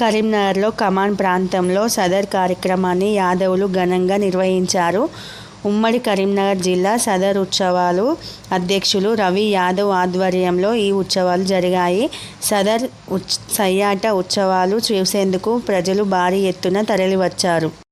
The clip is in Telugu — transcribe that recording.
కరీంనగర్లో కమాన్ ప్రాంతంలో సదర్ కార్యక్రమాన్ని యాదవులు ఘనంగా నిర్వహించారు. ఉమ్మడి కరీంనగర్ జిల్లా సదర్ ఉత్సవాలు అధ్యక్షులు రవి యాదవ్ ఆధ్వర్యంలో ఈ ఉత్సవాలు జరిగాయి. సదర్ సయ్యాట ఉత్సవాలు చూసేందుకు ప్రజలు భారీ ఎత్తున తరలివచ్చారు.